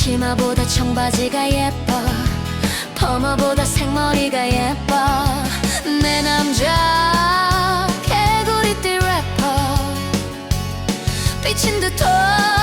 치마보다 청바지가 예뻐 퍼머보다 생머리가 예뻐 내 남자 개구리띠 래퍼 미친 듯 돌.